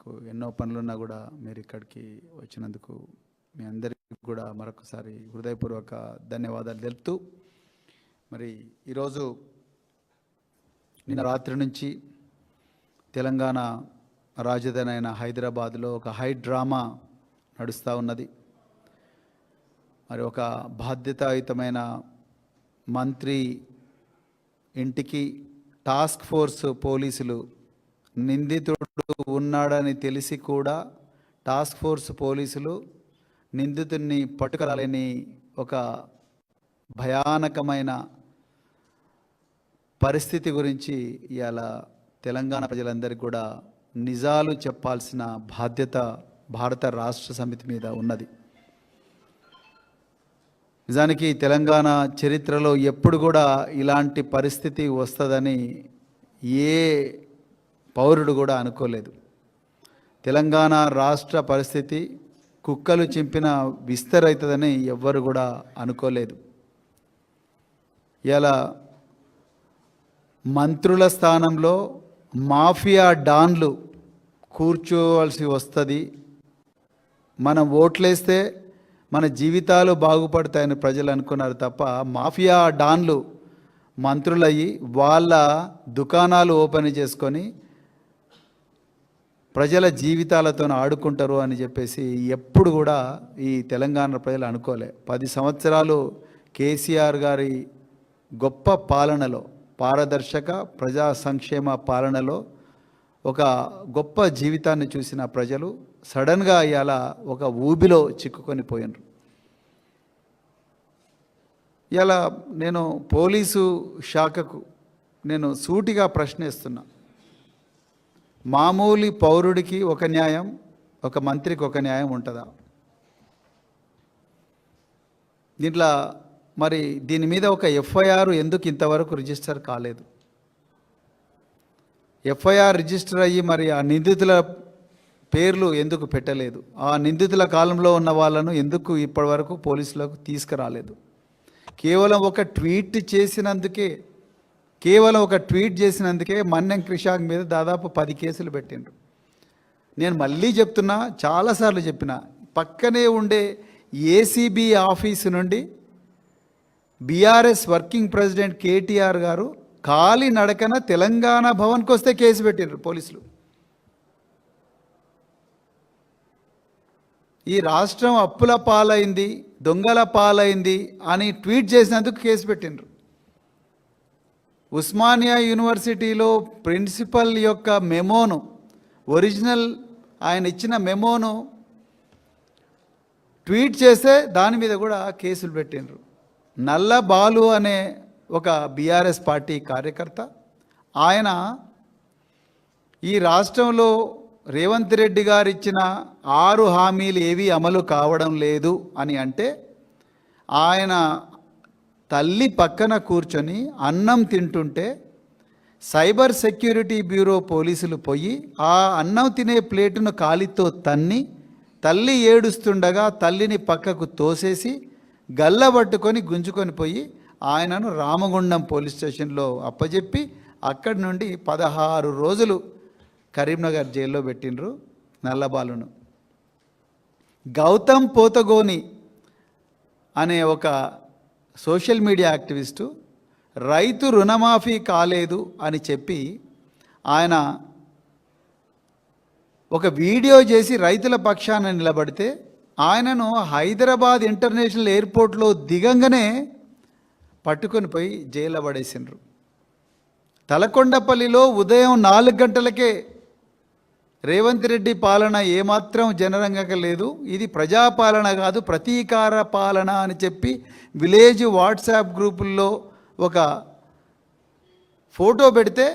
మీకు ఎన్నో పనులున్నా కూడా మీరు ఇక్కడికి వచ్చినందుకు మీ అందరికీ కూడా మరొకసారి హృదయపూర్వక ధన్యవాదాలు తెలుపుతూ మరి ఈరోజు నిన్న రాత్రి నుంచి తెలంగాణ రాజధాని అయిన హైదరాబాద్లో ఒక హై డ్రామా నడుస్తూ ఉన్నది. మరి ఒక బాధ్యతాయుతమైన మంత్రి ఇంటికి టాస్క్ ఫోర్స్ పోలీసులు నిందితుడు ఉన్నాడని తెలిసి కూడా టాస్క్ ఫోర్స్ పోలీసులు నిందితుడిని పట్టుకరాలని ఒక భయానకమైన పరిస్థితి గురించి ఇవాళ తెలంగాణ ప్రజలందరికీ కూడా నిజాలు చెప్పాల్సిన బాధ్యత భారత రాష్ట్ర సమితి మీద ఉన్నది. నిజానికి తెలంగాణ చరిత్రలో ఎప్పుడు కూడా ఇలాంటి పరిస్థితి వస్తుందని ఏ పౌరుడు కూడా అనుకోలేదు. తెలంగాణ రాష్ట్ర పరిస్థితి కుక్కలు చింపిన విస్తరవుతుందని ఎవ్వరు కూడా అనుకోలేదు. ఇలా మంత్రుల స్థానంలో మాఫియా డాన్లు కూర్చోవలసి వస్తుంది. మనం ఓట్లేస్తే మన జీవితాలు బాగుపడతాయని ప్రజలు అనుకున్నారు తప్ప మాఫియా డాన్లు మంత్రులయ్యి వాళ్ళ దుకాణాలు ఓపెన్ చేసుకొని ప్రజల జీవితాలతో ఆడుకుంటారు అని చెప్పేసి ఎప్పుడు కూడా ఈ తెలంగాణ ప్రజలు అనుకోలే. పది సంవత్సరాలు కేసీఆర్ గారి గొప్ప పాలనలో పారదర్శక ప్రజా సంక్షేమ పాలనలో ఒక గొప్ప జీవితాన్ని చూసిన ప్రజలు సడన్గా ఇవాళ ఒక ఊబిలో చిక్కుకొని పోయినరు. ఇలా నేను పోలీసు శాఖకు నేను సూటిగా ప్రశ్నిస్తున్నా. మామూలు పౌరుడికి ఒక న్యాయం ఒక మంత్రికి ఒక న్యాయం ఉంటుందా? దీంట్లో మరి దీని మీద ఒక ఎఫ్ఐఆర్ ఎందుకు ఇంతవరకు రిజిస్టర్ కాలేదు? ఎఫ్ఐఆర్ రిజిస్టర్ అయ్యి మరి ఆ నిందితుల పేర్లు ఎందుకు పెట్టలేదు? ఆ నిందితుల కాలంలో ఉన్న వాళ్ళను ఎందుకు ఇప్పటివరకు పోలీసులకు తీసుకురాలేదు? కేవలం ఒక ట్వీట్ చేసినందుకే కేవలం ఒక ట్వీట్ చేసినందుకే మన్నెం క్రిషాక్ మీద దాదాపు పది కేసులు పెట్టిండ్రు. నేను మళ్ళీ చెప్తున్నా చాలాసార్లు చెప్పిన పక్కనే ఉండే ఏసీబీ ఆఫీసు నుండి బీఆర్ఎస్ వర్కింగ్ ప్రెసిడెంట్ కేటీఆర్ గారు ఖాళీ నడకన తెలంగాణ భవన్కి వస్తే కేసు పెట్టిండ్రు పోలీసులు. ఈ రాష్ట్రం అప్పుల పాలైంది దొంగల పాలైంది అని ట్వీట్ చేసినందుకు కేసు పెట్టిండ్రు. ఉస్మానియా యూనివర్సిటీలో ప్రిన్సిపల్ యొక్క మెమోను ఒరిజినల్ ఆయన ఇచ్చిన మెమోను ట్వీట్ చేస్తే దాని మీద కూడా కేసులు పెట్టిండ్రు. నల్ల బాలు అనే ఒక బీఆర్ఎస్ పార్టీ కార్యకర్త ఆయన ఈ రాష్ట్రంలో రేవంత్ రెడ్డి గారు ఇచ్చిన ఆరు హామీలు ఏవి అమలు కావడం లేదు అని అంటే ఆయన తల్లి పక్కన కూర్చొని అన్నం తింటుంటే సైబర్ సెక్యూరిటీ బ్యూరో పోలీసులు పోయి ఆ అన్నం తినే ప్లేటును కాలితో తన్ని తల్లి ఏడుస్తుండగా తల్లిని పక్కకు తోసేసి గల్లబట్టుకొని గుంజుకొని పోయి ఆయనను రామగుండం పోలీస్ స్టేషన్లో అప్పజెప్పి అక్కడి నుండి పదహారు రోజులు కరీంనగర్ జైల్లో పెట్టినరు నల్లబాలును. గౌతమ్ పోతగోని అనే ఒక సోషల్ మీడియా యాక్టివిస్టు రైతు రుణమాఫీ కాలేదు అని చెప్పి ఆయన ఒక వీడియో చేసి రైతుల పక్షాన నిలబడితే ఆయనను హైదరాబాద్ ఇంటర్నేషనల్ ఎయిర్పోర్ట్లో దిగంగానే పట్టుకొని పోయి జైల్లో పడేసిండ్రు. తలకొండపల్లిలో ఉదయం నాలుగు గంటలకే రేవంత్ రెడ్డి పాలన ఏమాత్రం జనరంగక లేదు. ఇది ప్రజాపాలన కాదు ప్రతీకార పాలన అని చెప్పి విలేజ్ వాట్సాప్ గ్రూపుల్లో ఒక ఫోటో పెడితే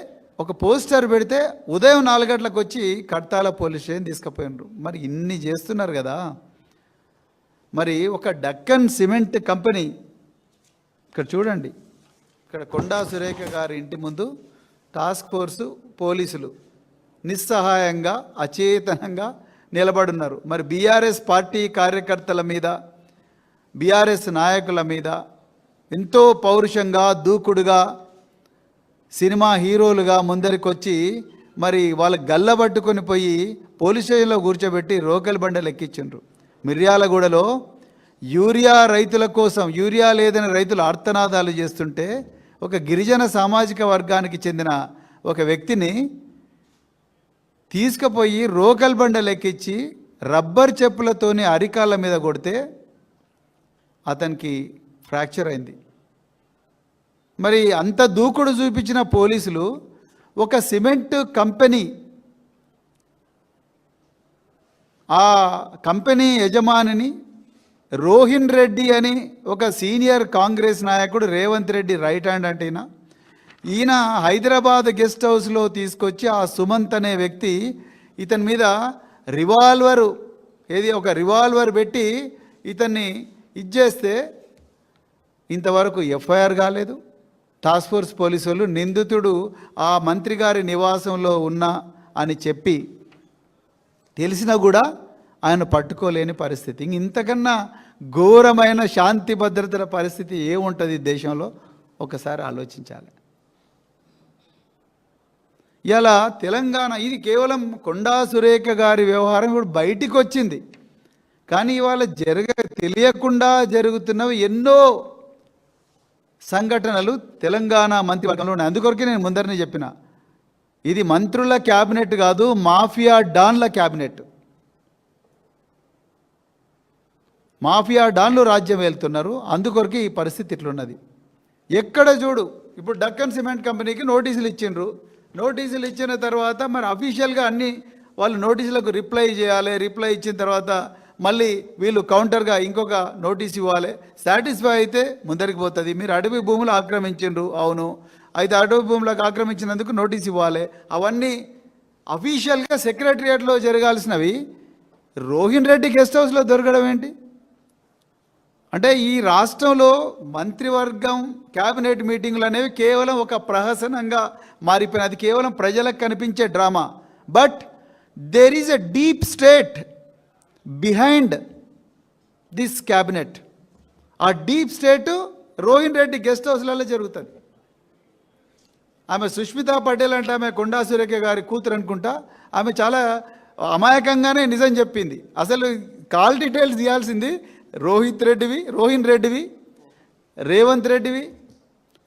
ఒక పోస్టర్ పెడితే ఉదయం నాలుగు గంటలకు వచ్చి కడతాల పోలీస్ స్టేషన్ తీసుకుపోయినారు. మరి ఇన్ని చేస్తున్నారు కదా. మరి ఒక డక్కన్ సిమెంట్ కంపెనీ ఇక్కడ చూడండి. ఇక్కడ కొండా సురేఖ గారి ఇంటి ముందు టాస్క్ ఫోర్సు పోలీసులు. నిస్సహాయంగా అచేతనంగా నిలబడున్నారు మరి బీఆర్ఎస్ పార్టీ కార్యకర్తల మీద బీఆర్ఎస్ నాయకుల మీద ఎంతో పౌరుషంగా దూకుడుగా సినిమా హీరోలుగా ముందరికొచ్చి మరి వాళ్ళ గల్లబట్టుకొని పోయి పోలీస్ స్టేషన్లో కూర్చోబెట్టి రోకల్ బండలు ఎక్కించిండ్రు. మిర్యాలగూడలో యూరియా రైతుల కోసం యూరియా లేదని రైతులు ఆర్తనాదాలు చేస్తుంటే ఒక గిరిజన సామాజిక వర్గానికి చెందిన ఒక వ్యక్తిని తీసుకుపోయి రోకల్ బండలు ఎక్కించి రబ్బర్ చెప్పులతోని అరికాళ్ళ మీద కొడితే అతనికి ఫ్రాక్చర్ అయింది. మరి అంత దూకుడు చూపించిన పోలీసులు ఒక సిమెంట్ కంపెనీ ఆ కంపెనీ యజమానిని రోహిన్ రెడ్డి అని ఒక సీనియర్ కాంగ్రెస్ నాయకుడు రేవంత్ రెడ్డి రైట్ హ్యాండ్ అంటే ఈయన హైదరాబాద్ గెస్ట్ హౌస్లో తీసుకొచ్చి ఆ సుమంత్ అనే వ్యక్తి ఇతని మీద రివాల్వరు ఏది ఒక రివాల్వర్ పెట్టి ఇతన్ని ఇచ్చేస్తే ఇంతవరకు ఎఫ్ఐఆర్ కాలేదు. టాస్క్ ఫోర్స్ పోలీసు వాళ్ళు నిందితుడు ఆ మంత్రి గారి నివాసంలో ఉన్నా అని చెప్పి తెలిసినా కూడా ఆయన పట్టుకోలేని పరిస్థితి. ఇంతకన్నా ఘోరమైన శాంతి భద్రతల పరిస్థితి ఏముంటుంది దేశంలో? ఒకసారి ఆలోచించాలి. ఇలా తెలంగాణ ఇది కేవలం కొండా సురేఖ గారి వ్యవహారం ఇప్పుడు బయటికి వచ్చింది కానీ ఇవాళ జరగ తెలియకుండా జరుగుతున్నవి ఎన్నో సంఘటనలు తెలంగాణ మంత్రివర్గంలో ఉన్నాయి అందుకొరకే నేను ముందరనే చెప్పిన. ఇది మంత్రుల క్యాబినెట్ కాదు మాఫియా డాన్ల క్యాబినెట్. మాఫియా డాన్లు రాజ్యం వెళ్తున్నారు అందుకొరకు ఈ పరిస్థితి ఇట్లున్నది. ఎక్కడ చూడు ఇప్పుడు డక్కన్ సిమెంట్ కంపెనీకి నోటీసులు ఇచ్చిండ్రు. నోటీసులు ఇచ్చిన తర్వాత మరి అఫీషియల్గా అన్ని వాళ్ళు నోటీసులకు రిప్లై చేయాలి. రిప్లై ఇచ్చిన తర్వాత మళ్ళీ వీళ్ళు కౌంటర్గా ఇంకొక నోటీస్ ఇవ్వాలి. సాటిస్ఫై అయితే ముందరికి పోతుంది. మీరు అడవి భూములు ఆక్రమించిండ్రు. అవును. అయితే అడవి భూములకు ఆక్రమించినందుకు నోటీస్ ఇవ్వాలి. అవన్నీ అఫీషియల్గా సెక్రటరియట్లో జరగాల్సినవి. రోహిన్ రెడ్డి గెస్ట్ హౌస్లో దొరకడం ఏంటి? అంటే ఈ రాష్ట్రంలో మంత్రివర్గం క్యాబినెట్ మీటింగులు అనేవి కేవలం ఒక ప్రహసనంగా మారిపోయినది అది కేవలం ప్రజలకు కనిపించే drama. But there is a deep state behind this cabinet ఆ deep state Rohin Reddy guest హౌస్లలో జరుగుతుంది. ఆమె సుష్మితా పటేల్ అంటే ఆమె కొండా సురేఖ గారి కూతురు అనుకుంటా. ఆమె చాలా అమాయకంగానే నిజం చెప్పింది. అసలు కాల్ డీటెయిల్స్ ఇవ్వాల్సింది రోహిత్ రెడ్డివి రోహిన్ రెడ్డివి రేవంత్ రెడ్డివి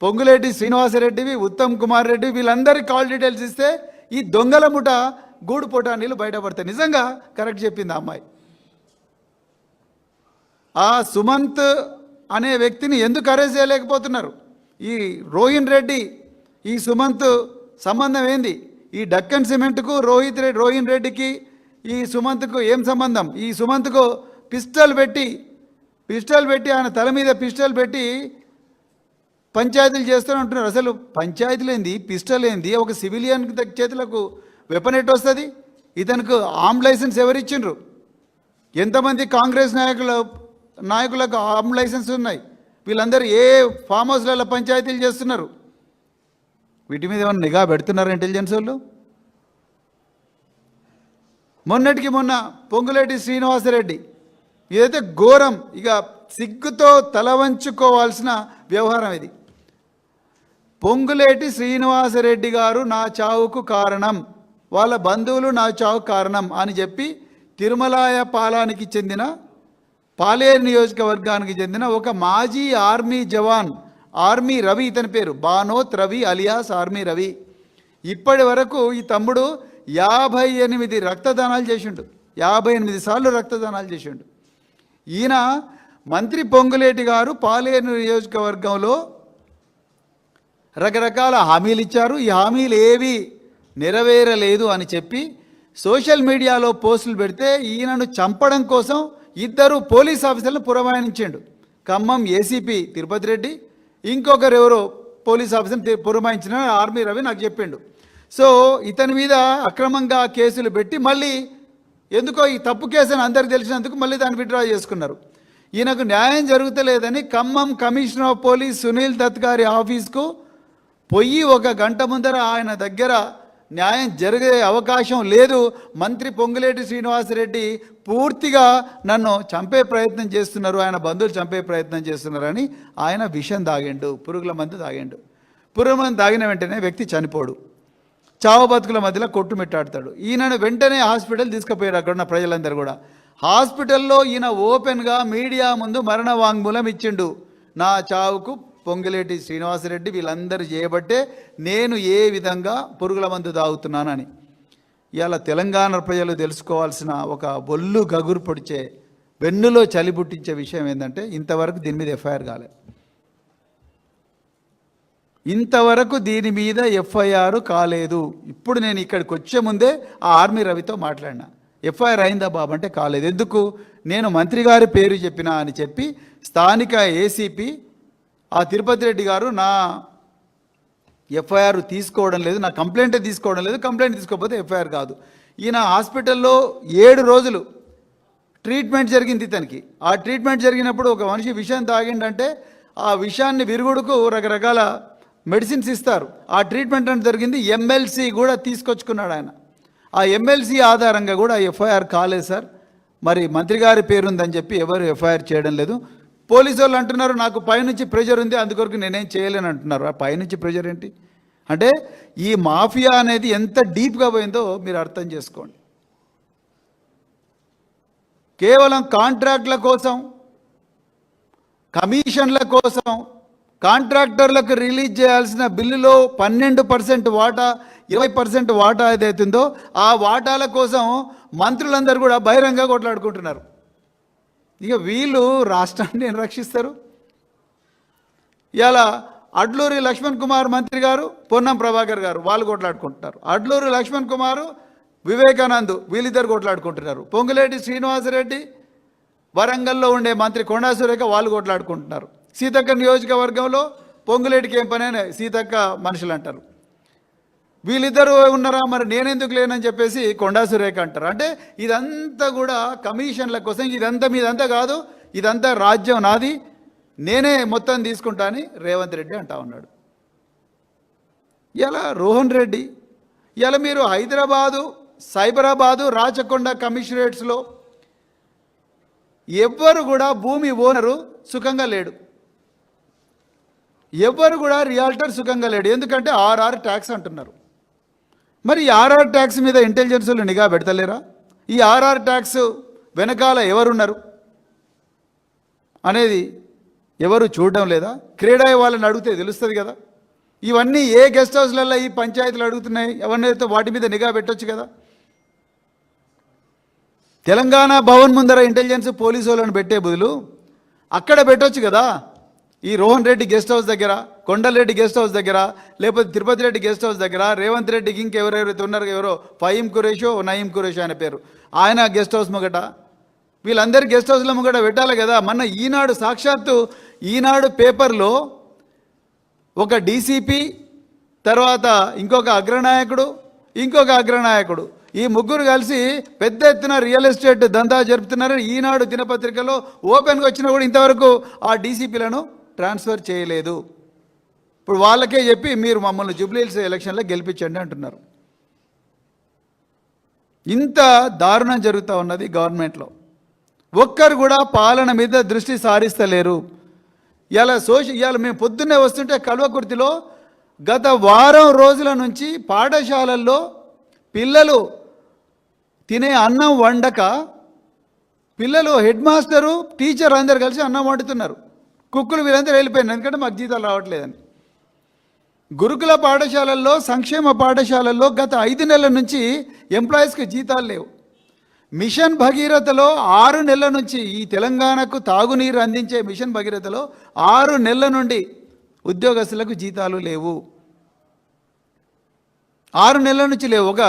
పొంగులేటి శ్రీనివాసరెడ్డివి ఉత్తమ్ కుమార్ రెడ్డి వీళ్ళందరికీ కాల్ డీటెయిల్స్ ఇస్తే ఈ దొంగల ముఠ గూడు పొటానీలు బయటపడతాయి. నిజంగా కరెక్ట్ చెప్పింది ఆ అమ్మాయి. ఆ సుమంత్ అనే వ్యక్తిని ఎందుకు అరెస్ట్ చేయలేకపోతున్నారు? ఈ రోహిన్ రెడ్డి ఈ సుమంత్ సంబంధం ఏంది? ఈ డక్కన్ సిమెంట్కు రోహిత్ రెడ్డి రోహిన్ రెడ్డికి ఈ సుమంత్కు ఏం సంబంధం? ఈ సుమంత్కు పిస్టల్ పెట్టి పిస్టల్ పెట్టి ఆయన తల మీద పిస్టల్ పెట్టి పంచాయతీలు చేస్తూనే ఉంటున్నారు అసలు పంచాయతీలు ఏంది పిస్టల్ ఏంది ఒక సివిలియన్ చేతులకు వెపన్ ఎట్ వస్తుంది? ఇతనికి ఆమ్ లైసెన్స్ ఎవరిచ్చిండ్రు ఎంతమంది కాంగ్రెస్ నాయకుల నాయకులకు ఆమ్ లైసెన్స్ ఉన్నాయి? వీళ్ళందరూ ఏ ఫామ్ హౌస్లలో పంచాయతీలు చేస్తున్నారు? వీటి మీద ఏమైనా నిఘా పెడుతున్నారు ఇంటెలిజెన్స్ వాళ్ళు? మొన్నటికి మొన్న పొంగులేటి శ్రీనివాసరెడ్డి ఇదైతే ఘోరం ఇక సిగ్గుతో తల వంచుకోవాల్సిన వ్యవహారం ఇది. పొంగులేటి శ్రీనివాసరెడ్డి గారు నా చావుకు కారణం వాళ్ళ బంధువులు నా చావుకు కారణం అని చెప్పి తిరుమలాయ పాలానికి చెందిన పాలేరు నియోజకవర్గానికి చెందిన ఒక మాజీ ఆర్మీ జవాన్ ఆర్మీ రవి ఇతని పేరు బానోత్ రవి అలియాస్ ఆర్మీ రవి. ఇప్పటి వరకు ఈ తమ్ముడు యాభై ఎనిమిది రక్తదానాలు చేసిండు. యాభై ఎనిమిది సార్లు రక్తదానాలు చేసిండు. ఈయన మంత్రి పొంగులేటి గారు పాలేరు నియోజకవర్గంలో రకరకాల హామీలు ఇచ్చారు. ఈ హామీలు ఏవి నెరవేరలేదు అని చెప్పి సోషల్ మీడియాలో పోస్టులు పెడితే ఈయనను చంపడం కోసం ఇద్దరు పోలీస్ ఆఫీసర్లను పురమాయించాడు. ఖమ్మం ఏసీపీ తిరుపతి రెడ్డి ఇంకొకరు ఎవరో పోలీస్ ఆఫీసర్ని పురమాయించిన ఆర్మీ రవి నాకు చెప్పిండు. సో ఇతని మీద అక్రమంగా కేసులు పెట్టి మళ్ళీ ఎందుకో ఈ తప్పు కేసు అని అందరికి తెలిసినందుకు మళ్ళీ దాన్ని విత్డ్రా చేసుకున్నారు. ఈయనకు న్యాయం జరుగుతలేదని Khammam commissioner of police Sunil Dutt గారి ఆఫీస్కు పొయ్యి ఒక గంట ముందర ఆయన దగ్గర న్యాయం జరిగే అవకాశం లేదు. మంత్రి పొంగులేటి శ్రీనివాసరెడ్డి పూర్తిగా నన్ను చంపే ప్రయత్నం చేస్తున్నారు. ఆయన బంధువులు చంపే ప్రయత్నం చేస్తున్నారని ఆయన విషం తాగిండు పురుగుల మందు తాగిండు. పురుగుల మందు తాగిన వెంటనే వ్యక్తి చనిపోడు. చావు బతుకుల మధ్యలో కొట్టుమిట్టాడతాడు ఈయనను వెంటనే హాస్పిటల్ తీసుకుపోయారు అక్కడ ఉన్న ప్రజలందరూ కూడా. హాస్పిటల్లో ఈయన ఓపెన్గా మీడియా ముందు మరణ వాంగ్మూలం ఇచ్చిండు. నా చావుకు పొంగిలేటి శ్రీనివాసరెడ్డి వీళ్ళందరూ చేయబట్టే నేను ఏ విధంగా పురుగుల మందు తాగుతున్నానని. ఇవాళ తెలంగాణ ప్రజలు తెలుసుకోవాల్సిన ఒక బొల్లు గగురు పొడిచే వెన్నులో చలి పుట్టించే విషయం ఏంటంటే ఇంతవరకు దీని మీద ఎఫ్ఐఆర్ కాలేదు ఇంతవరకు దీని మీద ఎఫ్ఐఆర్ కాలేదు. ఇప్పుడు నేను ఇక్కడికి వచ్చే ముందే ఆ ఆర్మీ రవితో మాట్లాడినా. ఎఫ్ఐఆర్ అయిందా బాబు అంటే కాలేదు. ఎందుకు? నేను మంత్రి గారి పేరు చెప్పినా అని చెప్పి స్థానిక ఏసీపీ ఆ తిరుపతి రెడ్డి గారు నా ఎఫ్ఐఆర్ తీసుకోవడం లేదు నా కంప్లైంటే తీసుకోవడం లేదు కంప్లైంట్ తీసుకోకపోతే ఎఫ్ఐఆర్ కాదు. ఈయన హాస్పిటల్లో ఏడు రోజులు ట్రీట్మెంట్ జరిగింది ఇతనికి ఆ ట్రీట్మెంట్ జరిగినప్పుడు ఒక మనిషి విషయం తాగిండంటే ఆ విషయాన్ని విరుగుడుకు రకరకాల మెడిసిన్స్ ఇస్తారు. ఆ ట్రీట్మెంట్ అంటే జరిగింది ఎమ్మెల్సీ కూడా తీసుకొచ్చుకున్నాడు ఆయన. ఆ ఎమ్మెల్సీ ఆధారంగా కూడా ఎఫ్ఐఆర్ కాలేదు సార్. మరి మంత్రి గారి పేరుందని చెప్పి ఎవరు ఎఫ్ఐఆర్ చేయడం లేదు. పోలీసు వాళ్ళు అంటున్నారు నాకు పైనుంచి ప్రెషర్ ఉంది అందుకొరకు నేనేం చేయలేను అంటున్నారు. ఆ పైనుంచి ప్రెషర్ ఏంటి? అంటే ఈ మాఫియా అనేది ఎంత డీప్గా పోయిందో మీరు అర్థం చేసుకోండి. కేవలం కాంట్రాక్ట్ల కోసం కమిషన్ల కోసం కాంట్రాక్టర్లకు రిలీజ్ చేయాల్సిన బిల్లులో పన్నెండు పర్సెంట్ వాటా ఇరవై పర్సెంట్ వాటా ఏదైతుందో ఆ వాటాల కోసం మంత్రులందరూ కూడా బహిరంగ కొట్లాడుకుంటున్నారు. ఇక వీళ్ళు రాష్ట్రాన్ని రక్షిస్తారు? ఇలా అడ్లూరి లక్ష్మణ్ కుమార్ మంత్రి గారు పొన్నం ప్రభాకర్ గారు వాళ్ళు కొట్లాడుకుంటున్నారు. అడ్లూరి లక్ష్మణ్ కుమారు వివేకానంద్ వీళ్ళిద్దరు కొట్లాడుకుంటున్నారు. పొంగులేటి శ్రీనివాసరెడ్డి వరంగల్లో ఉండే మంత్రి కొండా సురేఖ వాళ్ళు కొట్లాడుకుంటున్నారు. సీతక్క నియోజకవర్గంలో పొంగులేటికి ఏం పని అని సీతక్క మనుషులు అంటారు. వీళ్ళిద్దరూ ఉన్నారా? మరి నేనెందుకు లేనని చెప్పేసి కొండా సురేఖ అంటారు. అంటే ఇదంతా కూడా కమిషన్ల కోసం ఇదంతా మీదంతా కాదు ఇదంతా రాజ్యం నాది. నేనే మొత్తం తీసుకుంటా అని రేవంత్ రెడ్డి అంటా ఉన్నాడు. ఇలా రోహన్ రెడ్డి. ఇలా మీరు హైదరాబాదు సైబరాబాదు రాచకొండ కమిషనరేట్స్లో ఎవ్వరు కూడా భూమి ఓనరు సుఖంగా లేడు. ఎవ్వరు కూడా రియాల్టర్ సుఖంగా లేడు. ఎందుకంటే ఆర్ఆర్ ట్యాక్స్ అంటున్నారు. మరి ఈ ఆర్ఆర్ ట్యాక్స్ మీద ఇంటెలిజెన్సులు నిఘా పెడతలేరా? ఈ ఆర్ఆర్ ట్యాక్స్ వెనకాల ఎవరున్నారు? అనేది ఎవరు చూడడం లేదా? క్రీడా వాళ్ళని అడిగితే తెలుస్తుంది కదా. ఇవన్నీ ఏ గెస్ట్ హౌస్లలో ఈ పంచాయతీలు అడుగుతున్నాయి? ఎవరినైతే వాటి మీద నిఘా పెట్టొచ్చు కదా? తెలంగాణ భవన్ ముందర ఇంటెలిజెన్స్ పోలీసు వాళ్ళని పెట్టే బదులు అక్కడ పెట్టొచ్చు కదా? ఈ రోహన్ రెడ్డి గెస్ట్ హౌస్ దగ్గర కొండలరెడ్డి గెస్ట్ హౌస్ దగ్గర లేకపోతే తిరుపతి రెడ్డి గెస్ట్ హౌస్ దగ్గర రేవంత్ రెడ్డికి ఇంకెవరెవరైతే ఉన్నారో ఎవరో ఫయీం కురేషో నయీం కురేషో అనే పేరు. ఆయన గెస్ట్ హౌస్ ముగట. వీళ్ళందరి గెస్ట్ హౌస్లో ముంగట పెట్టాలి కదా. మొన్న ఈనాడు సాక్షాత్తు ఈనాడు పేపర్లో ఒక డీసీపీ తర్వాత ఇంకొక అగ్రనాయకుడు ఇంకొక అగ్రనాయకుడు. ఈ ముగ్గురు కలిసి పెద్ద ఎత్తున రియల్ ఎస్టేట్ దందా జరుపుతున్నారని ఈనాడు దినపత్రికలో ఓపెన్గా వచ్చినా కూడా ఇంతవరకు ఆ డీసీపీలను ట్రాన్స్ఫర్ చేయలేదు. ఇప్పుడు వాళ్ళకే చెప్పి మీరు మమ్మల్ని జూబ్లీహిల్స్ ఎలక్షన్లో గెలిపించండి అంటున్నారు. ఇంత దారుణం జరుగుతూ ఉన్నది గవర్నమెంట్లో. ఒక్కరు కూడా పాలన మీద దృష్టి సారిస్తలేరు. ఇలా సోషల్ ఇవాళ మేము పొద్దున్నే వస్తుంటే కల్వకుర్తిలో గత వారం రోజుల నుంచి పాఠశాలల్లో పిల్లలు తినే అన్నం వండక పిల్లలు హెడ్ మాస్టరు టీచర్ అందరు కలిసి అన్నం వండుతున్నారు. కుక్కులు వీరందరూ వెళ్ళిపోయినారు. ఎందుకంటే మాకు జీతాలు రావట్లేదని. గురుకుల పాఠశాలల్లో సంక్షేమ పాఠశాలల్లో గత ఐదు నెలల నుంచి ఎంప్లాయీస్కి జీతాలు లేవు. మిషన్ భగీరథలో ఆరు నెలల నుంచి ఈ తెలంగాణకు తాగునీరు అందించే మిషన్ భగీరథలో ఆరు నెలల నుండి ఉద్యోగస్తులకు జీతాలు లేవు. ఆరు నెలల నుంచి లేవు. ఒక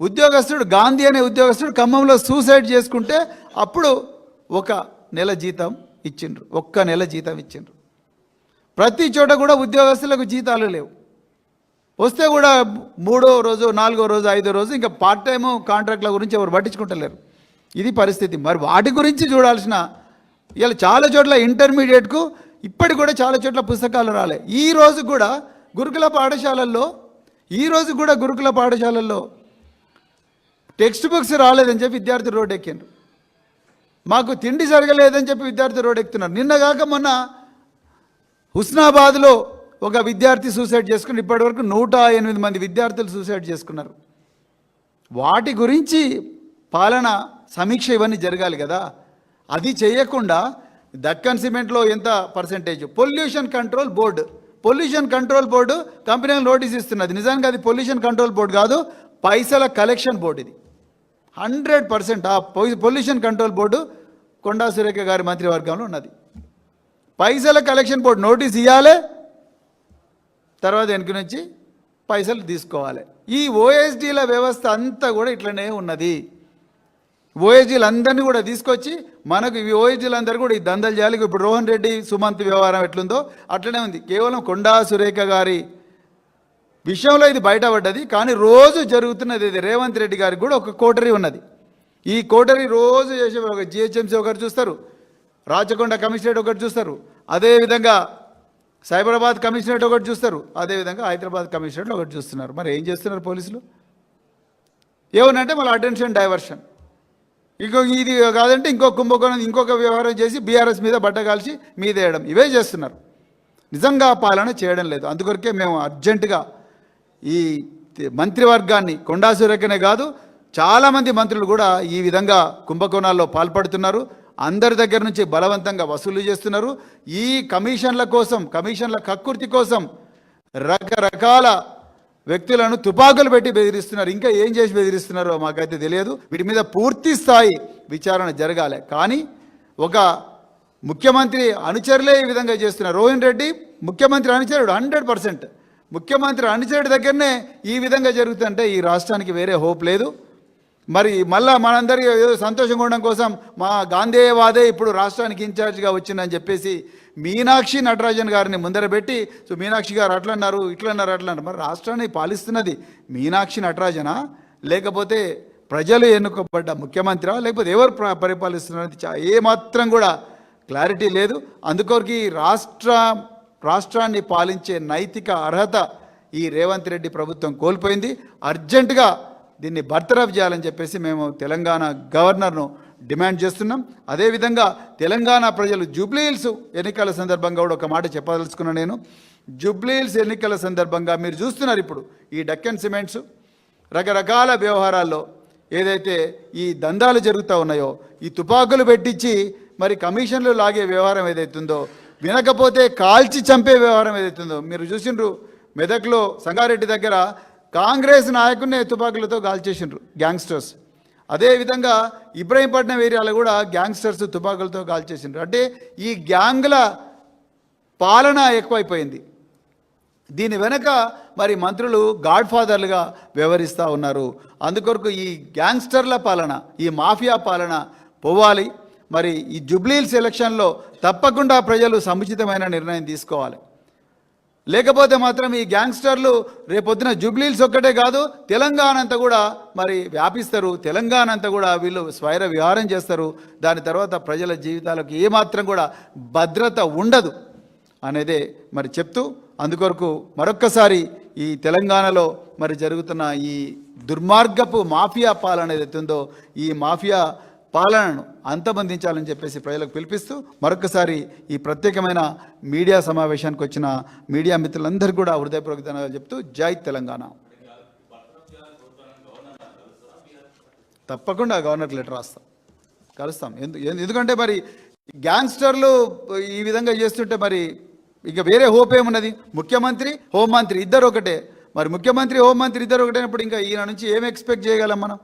ఉద్యోగస్తుడు గాంధీ అనే ఉద్యోగస్తుడు ఖమ్మంలో సూసైడ్ చేసుకుంటే అప్పుడు ఒక నెల జీతం ఇచ్చిండ్రు. ఒక్క నెల జీతం ఇచ్చిండ్రు. ప్రతి చోట కూడా ఉద్యోగస్తులకు జీతాలు లేవు. వస్తే కూడా మూడో రోజు నాలుగో రోజు ఐదో రోజు ఇంకా పార్ట్ టైమ్ కాంట్రాక్ట్ల గురించి ఎవరు పట్టించుకుంటలేరు. ఇది పరిస్థితి. మరి వాటి గురించి చూడాల్సిన ఇలా చాలా చోట్ల ఇంటర్మీడియట్కు ఇప్పటికి కూడా చాలా చోట్ల పుస్తకాలు రాలే. ఈ రోజు కూడా గురుకుల పాఠశాలల్లో ఈ రోజు కూడా గురుకుల పాఠశాలల్లో టెక్స్ట్ బుక్స్ రాలేదని చెప్పి విద్యార్థులు రోడ్ ఎక్కిండ్రు మాకు తిండి జరగలేదని చెప్పి విద్యార్థులు రోడ్ ఎక్కుతున్నారు నిన్న కాక మొన్న హుస్నాబాద్లో ఒక విద్యార్థి సూసైడ్ చేసుకుని ఇప్పటివరకు నూట ఎనిమిది మంది విద్యార్థులు సూసైడ్ చేసుకున్నారు. వాటి గురించి పాలన సమీక్ష ఇవన్నీ జరగాలి కదా. అది చేయకుండా దక్కన్ సిమెంట్లో ఎంత percentage? Pollution control board. Pollution control board కంపెనీలకు నోటీస్ ఇస్తున్నది. నిజానికి అది పొల్యూషన్ కంట్రోల్ బోర్డు కాదు పైసల కలెక్షన్ బోర్డు ఇది. హండ్రెడ్ పర్సెంట్ ఆ pollution control board Konda Surekha గారి మంత్రివర్గంలో ఉన్నది. పైసల కలెక్షన్ బోర్డు నోటీస్ ఇవ్వాలి తర్వాత వెనక నుంచి పైసలు తీసుకోవాలి. ఈ ఓఎస్డీల వ్యవస్థ అంతా కూడా ఇట్లనే ఉన్నది. ఓఎస్డీలు అందరినీ కూడా తీసుకొచ్చి మనకు ఈ ఓఎస్డీలు అందరూ కూడా ఈ దందలు చేయాలి. ఇప్పుడు రోహన్ రెడ్డి సుమంత్ వ్యవహారం ఎట్లుందో అట్లనే ఉంది. కేవలం కొండా సురేఖ గారి విషయంలో ఇది బయటపడ్డది. కానీ రోజు జరుగుతున్నది ఇది. రేవంత్ రెడ్డి గారికి కూడా ఒక కోటరీ ఉన్నది. ఈ కోటరీ రోజు చేసే ఒక జిహెచ్ఎంసీ ఒకరు చూస్తారు. రాచకొండ కమిషనరేట్ ఒకటి చూస్తారు. అదేవిధంగా సైబరాబాద్ కమిషనరేట్ ఒకటి చూస్తారు. అదేవిధంగా హైదరాబాద్ కమిషనరేట్ ఒకటి చూస్తున్నారు. మరి ఏం చేస్తున్నారు పోలీసులు? ఏమనంటే మళ్ళీ అటెన్షన్ డైవర్షన్. ఇంకో ఇది కాదంటే ఇంకో కుంభకోణం ఇంకొక వ్యవహారం చేసి బీఆర్ఎస్ మీద బట్ట కాల్చి మీద వేయడం. ఇవే చేస్తున్నారు. నిజంగా పాలన చేయడం లేదు. అందుకొరకే మేము అర్జెంటుగా ఈ మంత్రివర్గాన్ని కొండా సురేఖనే కాదు చాలామంది మంత్రులు కూడా ఈ విధంగా కుంభకోణాల్లో పాల్పడుతున్నారు. అందరి దగ్గర నుంచి బలవంతంగా వసూలు చేస్తున్నారు. ఈ కమిషన్ల కోసం కమిషన్ల కక్కుర్తి కోసం రకరకాల వ్యక్తులను తుపాకులు పెట్టి బెదిరిస్తున్నారు. ఇంకా ఏం చేసి బెదిరిస్తున్నారో మాకైతే తెలియదు. వీటి మీద పూర్తి స్థాయి విచారణ జరగాలి. కానీ ఒక ముఖ్యమంత్రి అనుచరులే ఈ విధంగా చేస్తున్నారు. రోహిన్ రెడ్డి ముఖ్యమంత్రి అనుచరుడు హండ్రెడ్ పర్సెంట్. ముఖ్యమంత్రి అనుచరుడి దగ్గరనే ఈ విధంగా జరుగుతుంటే ఈ రాష్ట్రానికి వేరే హోప్ లేదు. మరి మళ్ళా మనందరి ఏదో సంతోషంగా ఉండడం కోసం మా గాంధేయవాదే ఇప్పుడు రాష్ట్రానికి ఇన్ఛార్జ్గా వచ్చిందని చెప్పేసి మీనాక్షి నటరాజన్ గారిని ముందర పెట్టి సో మీనాక్షి గారు అట్లన్నారు అన్నారు ఇట్లా అన్నారు మరి రాష్ట్రాన్ని పాలిస్తున్నది మీనాక్షి నటరాజనా? లేకపోతే ప్రజలు ఎన్నుకోబడ్డ ముఖ్యమంత్రి లేకపోతే ఎవరు పరిపాలిస్తున్నారు? పరిపాలిస్తున్నది ఏమాత్రం కూడా క్లారిటీ లేదు. అందుకొరకు రాష్ట్ర రాష్ట్రాన్ని పాలించే నైతిక అర్హత ఈ రేవంత్ రెడ్డి ప్రభుత్వం కోల్పోయింది. అర్జెంటుగా దీన్ని బర్తరఫ్ చేయాలని చెప్పేసి మేము తెలంగాణ గవర్నర్ను డిమాండ్ చేస్తున్నాం. అదేవిధంగా తెలంగాణ ప్రజలు జూబ్లీహిల్స్ ఎన్నికల సందర్భంగా కూడా ఒక మాట చెప్పదలుచుకున్నాను నేను. జూబ్లీహిల్స్ ఎన్నికల సందర్భంగా మీరు చూస్తున్నారు ఇప్పుడు ఈ డక్కన్ సిమెంట్స్ రకరకాల వ్యవహారాల్లో ఏదైతే ఈ దందాలు జరుగుతూ ఉన్నాయో ఈ తుపాకులు పెట్టించి మరి కమిషన్లు లాగే వ్యవహారం ఏదైతుందో వినకపోతే కాల్చి చంపే వ్యవహారం ఏదైతుందో మీరు చూసిండ్రు. మెదక్లో సంగారెడ్డి దగ్గర కాంగ్రెస్ నాయకుడిని తుపాకులతో కాల్చేసిండ్రు గ్యాంగ్స్టర్స్. అదేవిధంగా ఇబ్రహీంపట్నం ఏరియాలో కూడా గ్యాంగ్స్టర్స్ తుపాకులతో కాల్చేసిండ్రు. అంటే ఈ గ్యాంగ్ల పాలన ఎక్కువైపోయింది. దీని వెనక మరి మంత్రులు గాడ్ ఫాదర్లుగా వ్యవహరిస్తూ ఉన్నారు. అందుకొరకు ఈ గ్యాంగ్స్టర్ల పాలన ఈ మాఫియా పాలన పోవాలి. మరి ఈ జుబ్లీల్స్ ఎలక్షన్లో తప్పకుండా ప్రజలు సముచితమైన నిర్ణయం తీసుకోవాలి. లేకపోతే మాత్రం ఈ గ్యాంగ్స్టర్లు రేపొద్దున జుబ్లీల్స్ ఒక్కటే కాదు తెలంగాణ అంతా కూడా మరి వ్యాపిస్తారు. తెలంగాణ అంతా కూడా వీళ్ళు స్వైర విహారం చేస్తారు. దాని తర్వాత ప్రజల జీవితాలకు ఏమాత్రం కూడా భద్రత ఉండదు అనేదే మరి చెప్తూ అందుకొరకు మరొక్కసారి ఈ తెలంగాణలో మరి జరుగుతున్న ఈ దుర్మార్గపు మాఫియా పాలన ఏదైతే ఉందో ఈ మాఫియా పాలనను అంతమందించాలని చెప్పేసి ప్రజలకు పిలిపిస్తూ మరొకసారి ఈ ప్రత్యేకమైన మీడియా సమావేశానికి వచ్చిన మీడియా మిత్రులందరూ కూడా హృదయపూర్వక ధన్యవాదాలు చెప్తూ జై తెలంగాణ. తప్పకుండా గవర్నర్ లెటర్ రాస్తాం. కలుస్తాం. ఎందు ఎందుకంటే మరి గ్యాంగ్స్టర్లు ఈ విధంగా చేస్తుంటే మరి ఇక వేరే హోప్ ఏమున్నది? ముఖ్యమంత్రి హోంమంత్రి ఇద్దరు ఒకటే మరి ముఖ్యమంత్రి హోంమంత్రి ఇద్దరు ఒకటేనప్పుడు ఇంకా ఈయన నుంచి ఏం ఎక్స్పెక్ట్ చేయగలం మనం?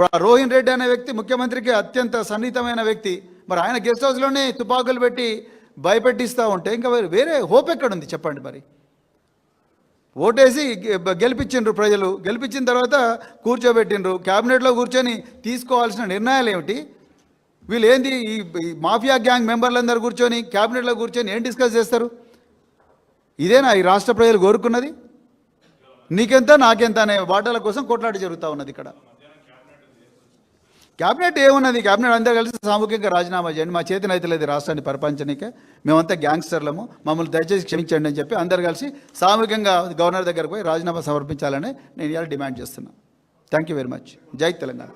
ఇప్పుడు ఆ రోహిన్ రెడ్డి అనే వ్యక్తి ముఖ్యమంత్రికి అత్యంత సన్నిహితమైన వ్యక్తి. మరి ఆయన గెస్ట్ హౌస్లోనే తుపాకులు పెట్టి భయపెట్టిస్తూ ఉంటే ఇంకా వేరే- హోప్ ఎక్కడుంది చెప్పండి మరి? ఓటేసి గె- గెలిపించిండ్రు ప్రజలు. గెలిపించిన తర్వాత కూర్చోబెట్టిండ్రు. క్యాబినెట్లో కూర్చొని తీసుకోవాల్సిన నిర్ణయాలు ఏమిటి? వీళ్ళు ఏంది ఈ ఈ మాఫియా గ్యాంగ్ మెంబర్లందరూ కూర్చొని క్యాబినెట్లో కూర్చొని ఏం డిస్కస్ చేస్తారు? ఇదేనా ఈ రాష్ట్ర ప్రజలు కోరుకున్నది? నీకెంత నాకెంత అనే వాటాల కోసం కొట్లాట జరుగుతూ ఉన్నది ఇక్కడ. క్యాబినెట్ ఏమున్నది? క్యాబినెట్ అందరూ కలిసి సామూహికంగా రాజీనామా చేయండి. మా చేతిని అయితే లేదు రాష్ట్రాన్ని పరిపాలించడానికే మేమంతా గ్యాంగ్స్టర్లము. మమ్మల్ని దయచేసి క్షమించండి అని చెప్పి అందరు కలిసి సామూహికంగా గవర్నర్ దగ్గరకు పోయి రాజీనామా సమర్పించాలని నేను ఇలా డిమాండ్ చేస్తున్నాను థ్యాంక్ యూ వెరీ మచ్. జై తెలంగాణ.